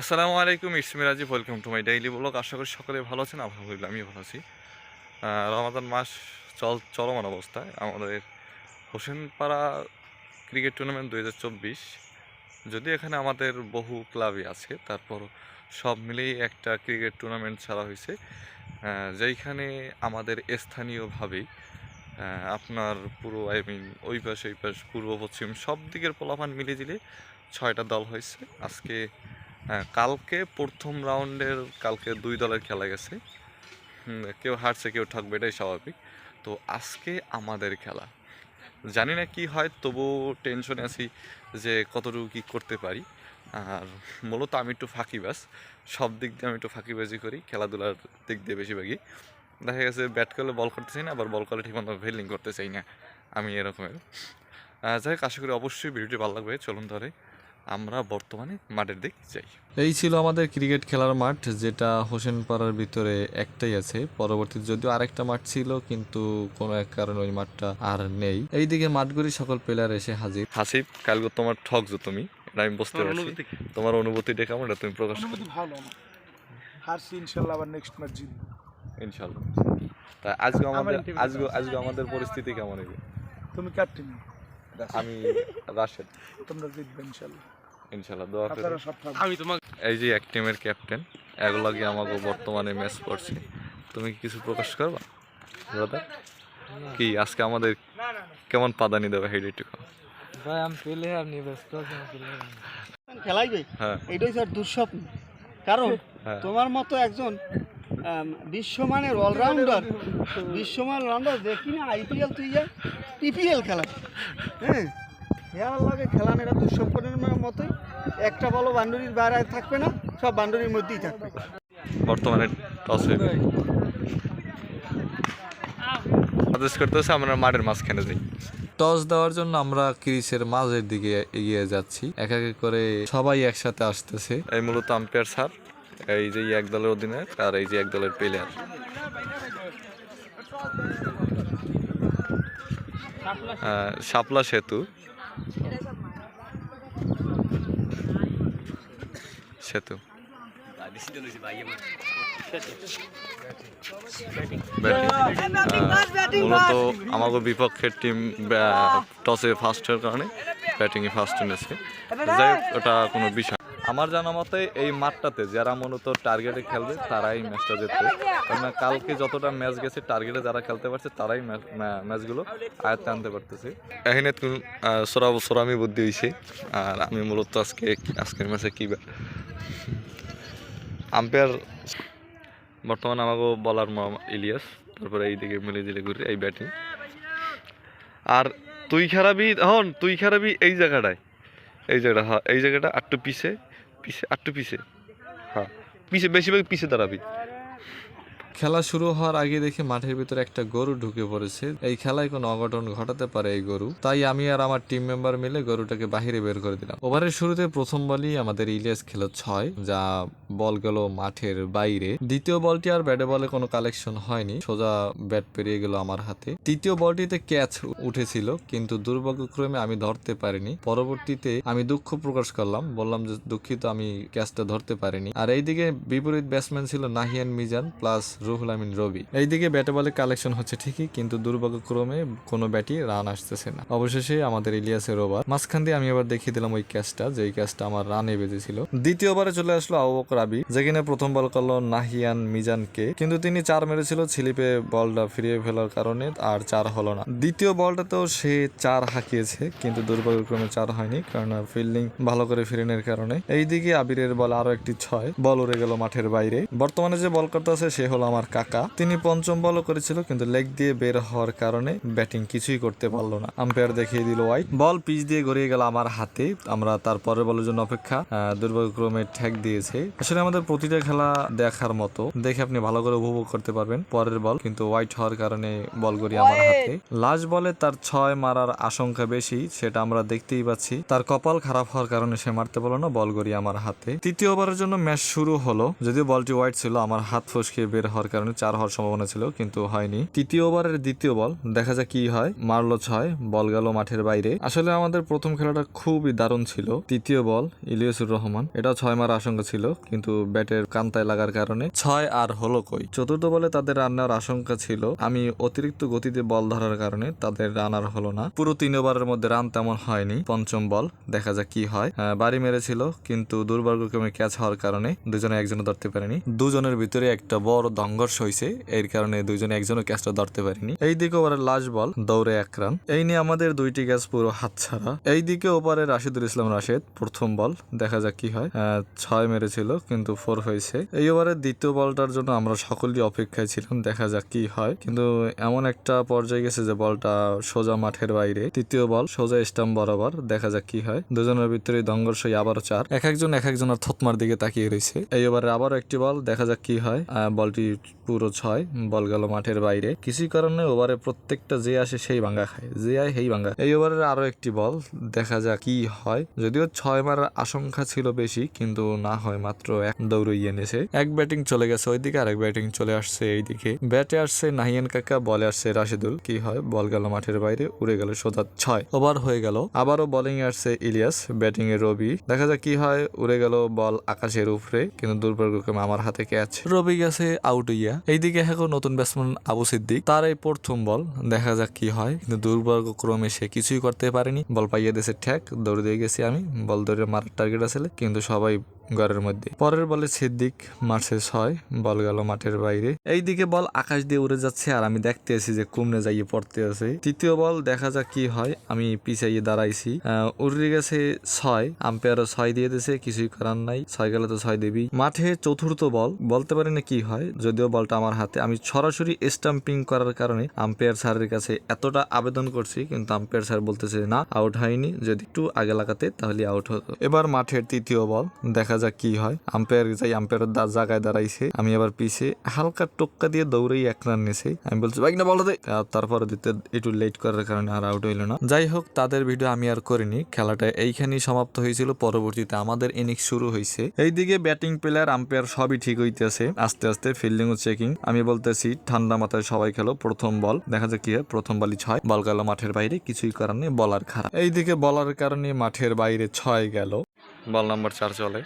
আসসালামু আলাইকুম ইসমি Rajib welcome to my daily blog আশা করি সকলে ভালো আছেন, আলহামদুলিল্লাহ, আমিও ভালো আছি। রমাদান মাস চল, চলমান অবস্থায়। আমাদের হোসেনপাড়া ক্রিকেট টুর্নামেন্ট দু হাজার চব্বিশ। যদি এখানে আমাদের বহু ক্লাবই আছে, তারপর সব মিলেই একটা ক্রিকেট টুর্নামেন্ট ছাড়া হয়েছে। যেইখানে আমাদের স্থানীয়ভাবেই আপনার পুরো আই মিন ওই পাশ ওই পাশ, পূর্ব, পশ্চিম, সব দিকের পোলাপান মিলে দিলে ছয়টা দল হয়েছে। আজকে হ্যাঁ কালকে প্রথম রাউন্ডের কালকে দুই দলের খেলা গেছে। কেউ হারছে, কেউ ঠকবে, এটাই স্বাভাবিক। তো আজকে আমাদের খেলা। জানি না কি হয় তবু টেনশনে আছি যে কতটুকু কী করতে পারি। আর মূলত আমি একটু ফাঁকিবাজ। সব দিক দিয়ে আমি একটু ফাঁকিবাজি করি, খেলাধুলার দিক দিয়ে বেশিরভাগই। দেখা গেছে ব্যাট করলে বল করতে চাই না, আবার বল করলে ঠিকমতো ফিল্ডিং করতে চাই না। আমি এরকমের। যাই হোক, আশা করি অবশ্যই ভিডিওটি ভালো লাগবে। চলুন ধরে আমরা বর্তমানে মাঠের দিক যাই। এই ছিল আমাদের ক্রিকেট খেলার মাঠ যেটা হোসেনপাড়ার ভিতরে একটাই আছে। পরবর্তীতে যদিও আরেকটা মাঠ ছিল কিন্তু কোনো এক কারণে ওই মাঠটা আর নেই। এইদিকে মাঠগুলি সকল প্লেয়ার এসে হাজির। হাসিব কালকে তোমার ঠকছো তুমি এটা আমি বুঝতে পারছি। তোমার অনুভূতিটা কেমন? এটা তুমি প্রকাশ করো। ভালো হারছি ইনশাল্লাহ আবার নেক্সট ম্যাচ জিতবো। ইনশাল্লাহ। তা আজকে আমাদের আজকে আজকে আমাদের পরিস্থিতি কেমন হবে তুমি ক্যাপ্টেন আমি রাশেদ। তোমরা জিতবে ইনশাল্লাহ। ইনশাল্লাহ দোয়া করি। আমি তোমাকে এই যে এক টিমের ক্যাপ্টেন এগুলাকে আমাকে বর্তমানে ম্যাচ করছে? তুমি কি কিছু প্রকাশ করবা? দাদা কি আজকে আমাদের কেমন পাদানি দেবে হেড একটু ভাই আমি পেলে আপনি ব্যস্ত খেলাইবে হ্যাঁ। এটাই স্যার দুঃস্বপ্ন। কারণ হ্যাঁ। তোমার মতো একজন বিশ্বমানের অলরাউন্ডার বিশ্বমান অলরাউন্ডার দেখি না আইপিএল তুই যা পিপিএল খেলা। হ্যাঁ। লাগে খেলান এটা দুঃস্বপ্নের মতোই। একটা বলো বান্ডুরির বাইরে থাকবে না সব বান্ডুরির মধ্যেই থাকবে। বর্তমানে টস করতেছে আমরা মাঠের মাঝখানে যাই। টস দেওয়ার জন্য আমরা ক্রিসের মাঝের দিকে এগিয়ে যাচ্ছি। এক এক করে সবাই একসাথে আসতেছে। এই মূলত আম্পায়ার স্যার এই যে এক দলের অধিনায়ক আর এই যে এক দলের প্লেয়ার শাপলা সেতু। সেতু আহ, মূলত আমাকে বিপক্ষের টিম টসে ফার্স্ট হওয়ার কারণে ব্যাটিংয়ে ফার্স্ট এনেছে। যাই হোক, ওটা কোনো বিষয়। আমার জানা মতে, এই মাঠটাতে যারা মূলত টার্গেটে খেলবে, তারাই ম্যাচটা জিতবে। কারণ কালকে যতটা ম্যাচ গেছে টার্গেটে যারা খেলতে পারছে, তারাই ম্যাচ- ম্যাচগুলো আয়ত্তে আনতে পারতেছে। এখানে সোরা সোরামি বুদ্ধি হয়েছে আর আমি মূলত আজকে, আজকের ম্যাচে কী আম্পায়ার বর্তমানে আমাকে বলার ইলিয়াস। তারপরে এইদিকে মিলে দিলে ঘুরে এই ব্যাটিং আর তুই খারাপই হন, তুই খারাপই এই জায়গাটায়। এই জায়গাটা হ্যাঁ এই জায়গাটা আটটু পিছে। পিছে আটটু পিছে হ্যাঁ। পিছে বেশিরভাগ পিছে দাঁড়াবি। খেলা শুরু হওয়ার আগে দেখি মাঠের ভিতরে একটা গরু ঢুকে পড়েছে। এই খেলায় কোনো অঘটন ঘটাতে পারে এই গরু। তাই আমি আর আমার টিম মেম্বার মিলে গরুটাকে বাহিরে বের করে দিলাম। ওভারের শুরুতে প্রথম বলই আমাদের ইলিয়াস খেলো ছয়, যা বল গেল মাঠের বাইরে। দ্বিতীয় বলটি আর ব্যাটে বলে কোনো কালেকশন হয়নি। সোজা ব্যাট পেরিয়ে গেল আমার হাতে। তৃতীয় বলটিতে ক্যাচ উঠেছিল, কিন্তু দুর্ভাগ্যক্রমে আমি ধরতে পারিনি। পরবর্তীতে আমি দুঃখ প্রকাশ করলাম। বললাম যে, দুঃখিত, আমি ক্যাচটা ধরতে পারিনি। আর এইদিকে বিপরীত ব্যাটসম্যান ছিল নাহিয়ান মিজান প্লাস রুহুল আমিন রবি। এইদিকে ব্যাটে বলে কালেকশন হচ্ছে ঠিকই, কিন্তু দুর্ভাগ্যক্রমে কোনো ব্যাটই রান আসতেছে না। অবশেষে আমাদের ইলিয়াসের ওভার। মাঝখান দিয়ে আমি আবার দেখিয়ে দিলাম ওই ক্যাচটা যে ক্যাচটা আমার রানে বেজেছিল। দ্বিতীয় ওভারে চলে আসলো আবু বকর আবি, যেখানে প্রথম বল করল নাহিয়ান মিজানকে। কিন্তু তিনি চার মেরেছিল স্লিপে বলটা ফিরিয়ে ফেলার কারণে আর চার হলো না। দ্বিতীয় বলটাতেও সে চার হাঁকিয়েছে, কিন্তু দুর্ভাগ্যক্রমে চার হয়নি, কারণ ফিল্ডিং ভালো করে ফিরেনের কারণে। এইদিকে আবিরের বল আরও একটি ছয়, বল উড়ে গেল মাঠের বাইরে। বর্তমানে যে বল করতে আছে, সে হলো আমার কাকা। তিনি পঞ্চম বলও করেছিল কিন্তু লেগ দিয়ে বের হওয়ার কারণে ব্যাটিং কিছুই করতে পারল না। আম্পায়ার দেখিয়ে দিল হোয়াইট বল পিচ দিয়ে গড়িয়ে গেল আমার হাতে। আমরা তার পরের বলের জন্য অপেক্ষা। দুর্ভাগ্যক্রমে ঠ্যাক দিয়েছে। আসলে আমাদের প্রতিটা খেলা দেখার মতো। দেখে আপনি ভালো করে উপভোগ করতে পারবেন পরের বল কিন্তু হোয়াইট হওয়ার কারণে বল গড়ি আমার হাতে। লাস্ট বলে তার ছয় মারার আশঙ্কা বেশি সেটা আমরা দেখতেই পাচ্ছি। তার কপাল খারাপ হওয়ার কারণে সে মারতে পারল না বল গড়ি আমার হাতে। তৃতীয় ওভারের জন্য ম্যাচ শুরু হলো যদিও বলটি হোয়াইট ছিল আমার হাত ফসকে বের হওয়ার হওয়ার কারণে চার হওয়ার সম্ভাবনা ছিল কিন্তু হয়নি। তৃতীয় ওভারের দ্বিতীয় বল দেখা যাক কি হয়। মারলো ছয় বল গেল মাঠের বাইরে। আসলে আমাদের প্রথম খেলাটা খুবই দারুণ ছিল। তৃতীয় বল ইলিয়াসুর রহমান। এটা ছয় মার আশঙ্কা ছিল কিন্তু ব্যাটের কান্তায় লাগার কারণে ছয় আর হলো কই? চতুর্থ বলে তাদের রান্নার আশঙ্কা ছিল। আমি অতিরিক্ত গতিতে বল ধরার কারণে তাদের রান আর হলো না। পুরো তিন ওভারের মধ্যে রান তেমন হয়নি। পঞ্চম বল দেখা যাক কি হয়। আহ, বাড়ি মেরেছিল কিন্তু দুর্ভাগ্যক্রমে ক্যাচ হওয়ার কারণে দুজনে একজনও ধরতে পারেনি। দুজনের ভিতরে একটা বড় সংঘর্ষ হয়েছে এর কারণে দুজনে একজনও ক্যাচটা ধরতে পারেনি। এই দিকে ওভারের লাস্ট বল দৌড়ে এক রান। এই নিয়ে আমাদের দুইটি ক্যাচ পুরো হাতছাড়া। এই দিকে ওপারে রাশিদুল ইসলাম রাশেদ, প্রথম বল দেখা যাক কি হয়। ছয় মেরেছিল, কিন্তু ফোর হয়েছে। এই ওভারের দ্বিতীয় বলটার জন্য আমরা সকলেই অপেক্ষায় ছিলাম, দেখা যাক কি হয়। কিন্তু এমন একটা পর্যায়ে গেছে যে বলটা সোজা মাঠের বাইরে। তৃতীয় বল সোজা স্টাম্প বরাবর, দেখা যাক কি হয়। দুজনের ভিতরে দঙ্গর্ষ আবারও চার। এক একজন, এক একজনের থতমার দিকে তাকিয়ে রয়েছে। এই ওভারে আবারও একটি বল দেখা যাক কি হয়। বলটি পুরো ছয়, বল গেল মাঠের বাইরে। কিছু কারণে ওভারে প্রত্যেকটা যে আসে সেই ভাঙ্গা খায়। যে আয় সেই ভাঙ্গা। এই ওভারের আরও একটি বল, দেখা যাক কি হয়। যদিও ছয় মারার আশঙ্কা ছিল বেশি, কিন্তু না হয় মাত্র এক দৌড়ই এনেছে এক ব্যাটিং চলে গেছে ওইদিকে, আরেক ব্যাটিং চলে আসছে এইদিকে। ব্যাটে আসছে নাহিয়ান কাকা, বলে আসছে রাশিদুল। কি হয়? বল গেল মাঠের বাইরে, উড়ে গেল সোজা ছয়। ওভার হয়ে গেল। আবারও বোলিং আসছে ইলিয়াস ব্যাটিং এ রবি। দেখা যাক কি হয়, উড়ে গেল বল আকাশের উপরে, কিন্তু দুর্ভাগ্যক্রমে আমার হাতে ক্যাচ রবি গেছে আউট হইয়া এইদিকে এখন নতুন ব্যাটসম্যান আবু সিদ্দিক। তার এই প্রথম বল, দেখা যাক কি হয়। কিন্তু দুর্ভাগ্যক্রমে সে কিছুই করতে পারেনি। বল পাইয়া দিয়েছে ঠ্যাক দৌড়ে দিয়ে গেছি আমি। বল দৌড়ে মার টার্গেট আসলে কিন্তু সবাই ঘরের মধ্যে। পরের বলে সিদ্দিক মারছে ছয়, বল গেল মাঠের বাইরে। এইদিকে বল আকাশ দিয়ে উড়ে যাচ্ছে আর আমি দেখতে আছি যে কুমনে যাইয়ে পড়তে আছে। তৃতীয় বল, দেখা যাক কি হয়, আমি পিছাইয়ে দাঁড়াইছি। উড়ে গেছে ছয়, আম্পায়ারও ছয় দিয়ে দিয়েছে কিছুই করার নাই। ছয় গেলে তো ছয় দেবি। মাঠে চতুর্থ বল, বলতে পারি না কি হয়, যদিও বলটা আমার হাতে। আমি সরাসরি স্টাম্পিং করার কারণে আম্পায়ার স্যারের কাছে এতটা আবেদন করছি, কিন্তু আম্পায়ার স্যার বলতেছে, না আউট হয়নি। যদি একটু আগে লাগাতে, তাহলে আউট হতো। এবার মাঠের তৃতীয় বল, দেখা যাক কি হয়? আম্পায়ার যাই আম্পায়ারের দা জায়গায় দাঁড়াইছে। আমি আবার পিছে হালকা টোক্কা দিয়ে দৌড়েই এক রান নিয়েছে আমি বলছি বাইক না বলো দে। তারপরে দিতে একটু লেট করার কারণে আর আউট হইল না। যাই হোক, তাদের ভিডিও আমি আর করিনি। খেলাটা এইখানেই সমাপ্ত হয়েছিল। পরবর্তীতে আমাদের ইনিংস শুরু হয়েছে এইদিকে ব্যাটিং প্লেয়ার আম্পায়ার সবই ঠিক হইতেছে। আস্তে আস্তে ফিল্ডিং ও চেকিং আমি বলতেছি, ঠান্ডা মাথায় সবাই খেলো, প্রথম বল দেখা যাক কি হয়, প্রথম বলই ছয়। বল গেল মাঠের বাইরে, কিছুই করার নেই বলার খারাপ। এইদিকে বলার কারণে মাঠের বাইরে ছয় গেল। বল নাম্বার চার চলে।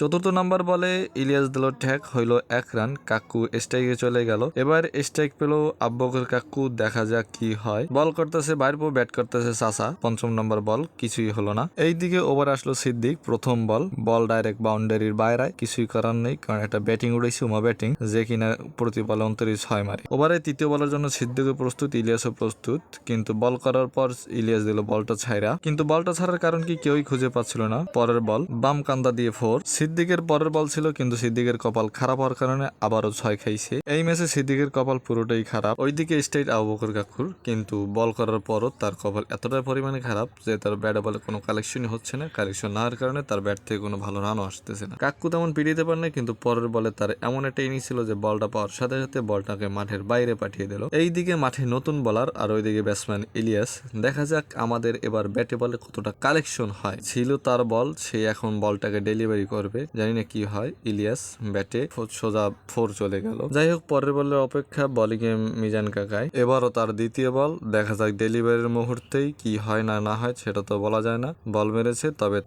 চতুর্থ নাম্বার বলে ইলিয়াস দিল ঠ্যাক হইল এক রান, কাকু স্ট্রাইকে চলে গেল। এবার স্ট্রাইক পেল আব্বকর কাকু, দেখা যাক কি হয়। বল করতেছে বাইরপো ব্যাট করতেছে সাসা পঞ্চম নাম্বার বল কিছুই হলো না। এইদিকে ওভার আসলো সিদ্দিক, প্রথম বল বল ডাইরেক্ট বাউন্ডারির বাইরে, কিছুই করার নেই, কারণ একটা ব্যাটিং উড়েছে, উমা ব্যাটিং যে কিনা প্রতি বলে অন্তরে ছয় মারে। ওভারে তৃতীয় বলের জন্য সিদ্দিকও প্রস্তুত, ইলিয়াসও প্রস্তুত, কিন্তু বল করার পর ইলিয়াস দিল বলটা ছাইরা। কিন্তু বলটা ছাড়ার কারণ কি কেউই খুঁজে পাচ্ছিল না, পরের বল বাম কান্দা দিয়ে ফোর সিদ্দিকের পরের বল ছিল, কিন্তু সিদ্দিকের কপাল খারাপ হওয়ার কারণে আবারও ছয় খাইছে। এই ম্যাচে সিদ্দিকের কপাল পুরোটাই খারাপ। ওইদিকে স্টেট আবু বকর কাকুর, কিন্তু বল করার পরও তার কপাল এতটা পরিমাণে খারাপ যে তার ব্যাটে বলে কোনো কালেকশনই হচ্ছে না। কালেকশন না হওয়ার কারণে তার ব্যাট থেকে কোনো ভালো রানও আসতেছে না। কাকু তেমন পিড়িতে পারে না কিন্তু পরের বলে তার এমন একটা ইনিংস ছিল যে বলটা পাওয়ার সাথে সাথে বলটাকে মাঠের বাইরে পাঠিয়ে দিল। এইদিকে মাঠে নতুন বলার আর ওইদিকে ব্যাটসম্যান ইলিয়াস। দেখা যাক আমাদের এবার ব্যাটে বলে কতটা কালেকশন হয়। ছিল তার বল, সে এখন বলটাকে ডেলিভারি করবে। জানি না কি হয়। ইলিয়াস ব্যাটে সোজা ফোর চলে গেল। যাই হোক পরের বলের অপেক্ষা বলিং এ মিজান কাকায় এবারও তার দ্বিতীয় বল। দেখা যাক ডেলিভারির মুহূর্তেই কি হয় না না হয়, সেটা তো বলা যায় না। বল মেরেছে, তবে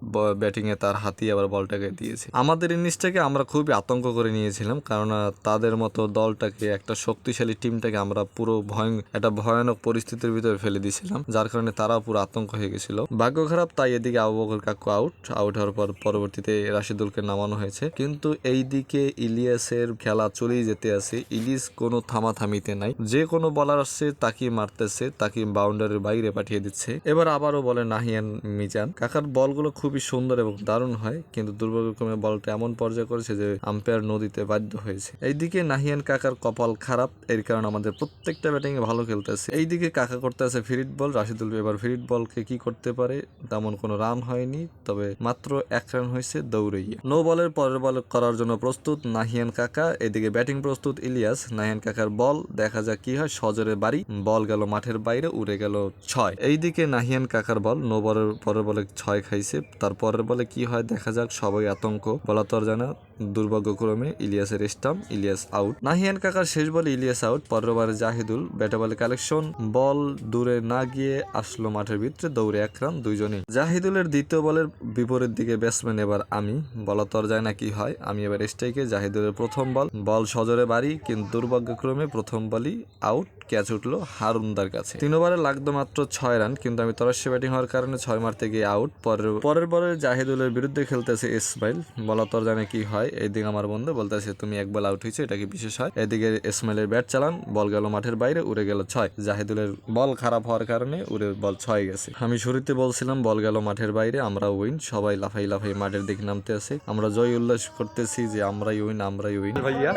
ব্যাটিং এ তার হাতি আবার বলটাকে দিয়েছে। আমাদের ইনিংসটাকে আমরা খুবই আতঙ্ক করে নিয়েছিলাম কারণ তাদের মতো দলটাকে, একটা শক্তিশালী টিমটাকে আমরা পুরো ভয়ং একটা ভয়ানক পরিস্থিতির ভিতরে ফেলে দিয়েছিলাম, যার কারণে তারা পুরো আতঙ্ক হয়ে গেছিল। ভাগ্য খারাপ, তাই এদিকে আবু বকর কাকু আউট আউট হওয়ার পর পরবর্তীতে রাশিদুলকে নামানো হয়েছে। কিন্তু এইদিকে ইলিয়াসের খেলা চলেই যেতে আছে। ইলিশ কোনো থামাথামিতে নাই। যে কোনো বলার আসছে তাকে মারতেছে তাকে বাউন্ডারির বাইরে পাঠিয়ে দিচ্ছে। এবার আবারও বলে নাহিয়ান মিজান। কাকার বলগুলো খুবই সুন্দর এবং দারুণ হয়, কিন্তু দুর্ভাগ্যক্রমে বলটা এমন পর্যায়ে করেছে যে আম্পায়ার নদীতে বাধ্য হয়েছে। এইদিকে নাহিয়ান কাকার কপাল খারাপ, এর কারণে আমাদের প্রত্যেকটা ব্যাটিং এ ভালো খেলতেছে। এইদিকে কাকা করতে আছে ফিরিট বল রাশিদুল এবার ফিরিট বলকে কি করতে পারে, তেমন কোনো রান হয়নি, তবে মাত্র এক রান হয়েছে দৌড়াইয়া নো বলের পরের বল করার জন্য প্রস্তুত নাহিয়ান কাকা। এদিকে ব্যাটিং প্রস্তুত ইলিয়াস। নাহিয়ান কাকার বল, দেখা যাক কি হয়, সজরে বাড়ি, বল গেল মাঠের বাইরে, উড়ে গেল ছয়। এইদিকে নাহিয়ান কাকার বল, নো বলের পরের বলে ছয় খাইছে, তার পরের বলে কি হয় দেখা যাক, সবাই আতঙ্ক। বলা তো জানা দুর্ভাগ্যক্রমে ইলিয়াসের স্টাম্প, ইলিয়াস আউট। নাহিয়ান কাকার শেষ বলে ইলিয়াস আউট পরের জাহিদুল ব্যাটে বলে কালেকশন, বল দূরে না গিয়ে আসলো মাঠের ভিতরে, দৌড়ে এক রান দুইজনে জাহিদুলের দ্বিতীয় বলের বিপরীত দিকে ব্যাটসম্যান এবার আমি বলা তো আর যায় না কি হয়, আমি এবার স্ট্রাইকে জাহিদুলের প্রথম বল। বল সজরে বাড়ি, কিন্তু দুর্ভাগ্যক্রমে প্রথম বলই আউট, ক্যাচ উঠল হারুনদার কাছে। তিন ওভারে লাগতো মাত্র ছয় রান, কিন্তু আমি তরাশি ব্যাটিং হওয়ার কারণে ছয় মারতে গিয়ে আউট। পরের পরের বলে জাহিদুলের বিরুদ্ধে খেলতেছে ইসমাইল বলা তো আর জানে কি হয় এইদিকে আমার বন্ধু বলতেছে তুমি এক বল আউট হয়েছে এটা কি বিশেষ হয়? এদিকে ইসমাইলের ব্যাট চালান বল গেল মাঠের বাইরে উড়ে গেল ছয়। জাহিদুলের বল খারাপ হওয়ার কারণে উড়ে বল ছয় গেছে। আমি শুরুতে বলছিলাম বল গেল মাঠের বাইরে আমরা উইন সবাই লাফাই লাফাই মাঠের দিকে নামতে আছে। আমরা জয় উল্লাস করতেছি যে আমরাই উইন আমরাই উইন ভাইয়া।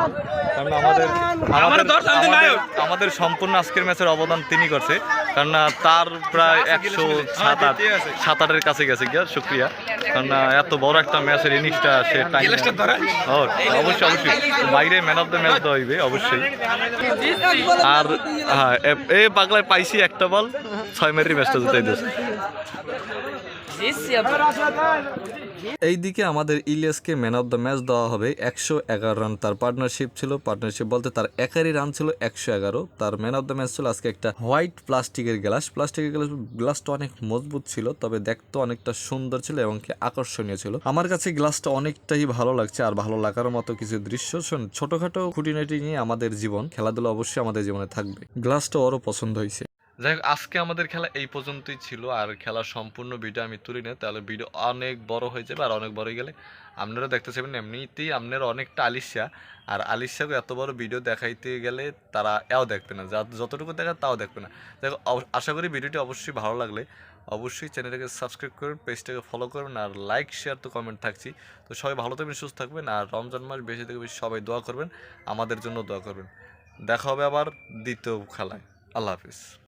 কারণ আমাদের সম্পূর্ণ আজকের ম্যাচের অবদান তিনি করছে। কারণ তার প্রায় একশো সাত আট সাত আটের কাছে গেছে গিয়া শুক্রিয়া। কারণ এত বড় একটা ম্যাচের ইনিংসটা সে ও, অবশ্যই অবশ্যই। বাইরে ম্যান অফ দ্য ম্যাচ দেওয়া হইবে অবশ্যই। আর হ্যাঁ এ- এ পাগলায় পাইছি একটা বল ছয় মেরি ম্যাচটা জিতাই দিয়েছে। এইদিকে আমাদের ইলিয়াসকে ম্যান অফ দ্য ম্যাচ দেওয়া হবে একশো এগারো রান তার পার্টনারশিপ ছিল পার্টনারশিপ বলতে তার একারই রান ছিল একশো এগারো। তার ম্যান অফ দ্য ম্যাচ ছিল আজকে একটা হোয়াইট প্লাস্টিকের গ্লাস প্লাস্টিকের গ্লাস গ্লাসটা অনেক মজবুত ছিল, তবে দেখতে অনেকটা সুন্দর ছিল এবং কি আকর্ষণীয় ছিল। আমার কাছে গ্লাসটা অনেকটাই ভালো লাগছে আর ভালো লাগার মতো কিছু দৃশ্য। শোন, ছোটখাটো খুঁটিনাটি নিয়ে আমাদের জীবন, খেলাধুলা অবশ্যই আমাদের জীবনে থাকবে। গ্লাসটা ওরও পছন্দ হয়েছে। যাই হোক, আজকে আমাদের খেলা এই পর্যন্তই ছিল। আর খেলার সম্পূর্ণ ভিডিও আমি তুলি না, তাহলে ভিডিও অনেক বড় হয়ে যাবে আর অনেক বড় হয়ে গেলে। আপনারা দেখতে চাইবেন এমনিতেই আপনারা অনেকটা আলিশা। আর আলিশাকে এত বড় ভিডিও দেখাইতে গেলে তারা এও দেখবে না যতটুকু দেখা তাও দেখবে না। দেখো আশা করি ভিডিওটি অবশ্যই ভালো লাগলে অবশ্যই চ্যানেলটাকে সাবস্ক্রাইব করুন, পেজটাকে ফলো করুন আর লাইক শেয়ার তো কমেন্ট থাকছি। তো সবাই ভালো থাকবেন, সুস্থ থাকবেন আর রমজান মাস বেশি থেকে বেশি সবাই দোয়া করবেন, আমাদের জন্য দোয়া করবেন। দেখা হবে আবার দ্বিতীয় খেলায়। আল্লাহ হাফিজ।